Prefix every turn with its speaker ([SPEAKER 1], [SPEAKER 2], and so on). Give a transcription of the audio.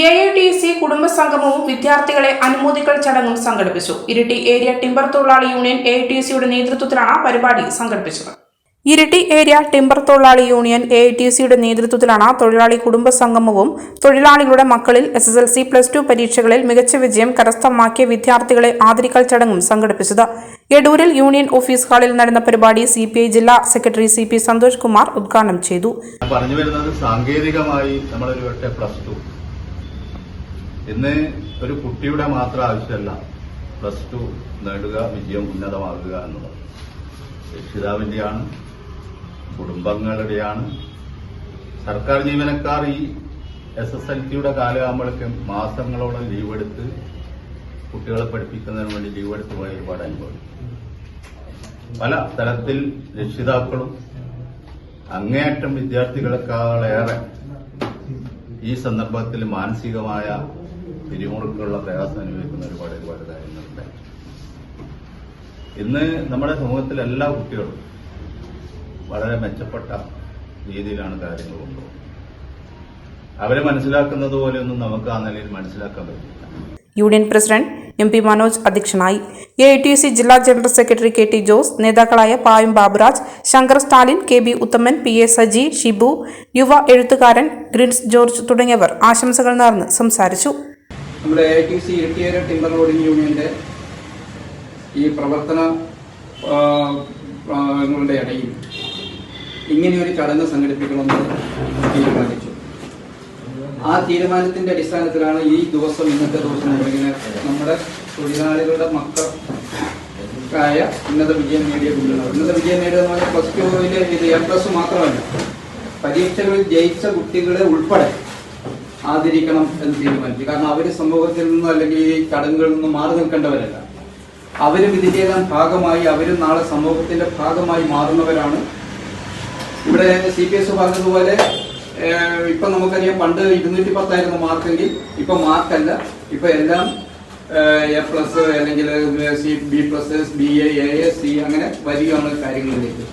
[SPEAKER 1] A I T C കുടുംബസംഗമവും വിദ്യാർത്ഥികളെ അനുമോദിക്കൽ ചടങ്ങും സംഘടിപ്പിച്ചു. ഇരിട്ടി ഏരിയ ടിമ്പർ തൊഴിലാളി യൂണിയൻ എ ടി സിയുടെ നേതൃത്വത്തിലാണ് പരിപാടി സംഘടിപ്പിച്ചത്. ഇരിട്ടി ഏരിയ ടിമ്പർ തൊഴിലാളി യൂണിയൻ എ ടി സിയുടെ നേതൃത്വത്തിലാണ് തൊഴിലാളി കുടുംബ സംഗമവും തൊഴിലാളികളുടെ മക്കളിൽ S S L C plus two പരീക്ഷകളിൽ മികച്ച വിജയം കരസ്ഥമാക്കിയ വിദ്യാർത്ഥികളെ ആദരിക്കൽ ചടങ്ങും സംഘടിപ്പിച്ചത്. എടൂരിൽ യൂണിയൻ ഓഫീസ് ഹാളിൽ നടന്ന പരിപാടി സി പി ഐ ജില്ലാ secretary C P Santhosh Kumar ഉദ്ഘാടനം ചെയ്തു.
[SPEAKER 2] പറഞ്ഞു വരുന്നത് സാങ്കേതികമായി നമ്മളൊരു പ്ലസ് ടു. ഇന്ന് ഒരു കുട്ടിയുടെ മാത്രം ആവശ്യമല്ല. പ്ലസ് ടു നേടുക വിജയം ഉന്നതമാകുക എന്നുള്ളത്. രക്ഷിതാവിന്റെയാണ് കുടുംബങ്ങളുടെയാണ്. സർക്കാർ ജീവനക്കാർ ഈ എസ് എസ് എൽ സിയുടെ കാലമാകുമ്പോഴേക്കും മാസങ്ങളോളം ലീവ് എടുത്ത് കുട്ടികളെ പഠിപ്പിക്കുന്നതിന് വേണ്ടി ലീവ് എടുത്ത് പോയ ഒരുപാട് അനുഭവം. പല തരത്തിൽ രക്ഷിതാക്കളും അങ്ങേയറ്റം വിദ്യാർത്ഥികളെക്കാളേറെ ഈ സന്ദർഭത്തിൽ മാനസികമായ പിരിമുറുക്കുള്ള പ്രയാസം അനുഭവിക്കുന്ന ഒരുപാട് ഒരുപാട് കാര്യങ്ങളുണ്ട്. ഇന്ന് നമ്മുടെ സമൂഹത്തിലെ എല്ലാ കുട്ടികളും വളരെ മെച്ചപ്പെട്ട രീതിയിലാണ് കാര്യങ്ങൾ കൊണ്ടുപോകുന്നത്. അവരെ മനസ്സിലാക്കുന്നത് പോലെയൊന്നും നമുക്ക് ആ നിലയിൽ മനസ്സിലാക്കാൻ പറ്റില്ല.
[SPEAKER 1] Union president M P Manoj അധ്യക്ഷനായി എ ഐ ടി സി ജില്ലാ general secretary K T Jose നേതാക്കളായ Payam Baburaj Shankar Stalin K B Uthaman P A Saji Shibu യുവ എഴുത്തുകാരൻ ഗ്രിൻസ് ജോർജ് തുടങ്ങിയവർ ആശംസകൾ നേർന്ന് സംസാരിച്ചു.
[SPEAKER 3] നമ്മുടെ എ ടി സി ഇരട്ടിയേര ടിമ്പർ ലോഡിംഗ് യൂണിയന്റെ ഈ പ്രവർത്തന ങ്ങളുടെ ഇടയിൽ ഇങ്ങനെയൊരു ചടങ്ങ് സംഘടിപ്പിക്കണമെന്ന് തീരുമാനിച്ചു. ആ തീരുമാനത്തിന്റെ അടിസ്ഥാനത്തിലാണ് ഈ ദിവസം ഇന്നത്തെ ദിവസം ഇങ്ങനെ നമ്മുടെ തൊഴിലാളികളുടെ മക്കളായ ഉന്നത വിജയം നേടിയ കുട്ടികൾ ഉന്നത വിജയം നേടുക പറഞ്ഞാൽ പ്ലസ് ടുവിലെ ഇത് എ പ്ലസ് മാത്രമല്ല. പരീക്ഷകളിൽ ജയിച്ച കുട്ടികളെ ഉൾപ്പെടെ ആദരിക്കണം എന്ന് തീരുമാനിച്ചു. കാരണം അവർ സമൂഹത്തിൽ നിന്നും അല്ലെങ്കിൽ ഈ ചടങ്ങുകളിൽ നിന്നും മാറി നിൽക്കേണ്ടവരല്ല. അവരും ഇതിന്റെ ഭാഗമായി അവരും നാളെ സമൂഹത്തിന്റെ ഭാഗമായി മാറുന്നവരാണ്. ഇവിടെ സി പി എസ് പറഞ്ഞതുപോലെ ഇപ്പൊ നമുക്കറിയാം പണ്ട് ഇരുന്നൂറ്റി പത്തായിരുന്നു മാർക്കെങ്കിൽ ഇപ്പൊ മാർക്കല്ല. ഇപ്പൊ എല്ലാം എ പ്ലസ് അല്ലെങ്കിൽ C B plus B A A S C അങ്ങനെ വരികയാണ് കാര്യങ്ങളിലേക്ക്.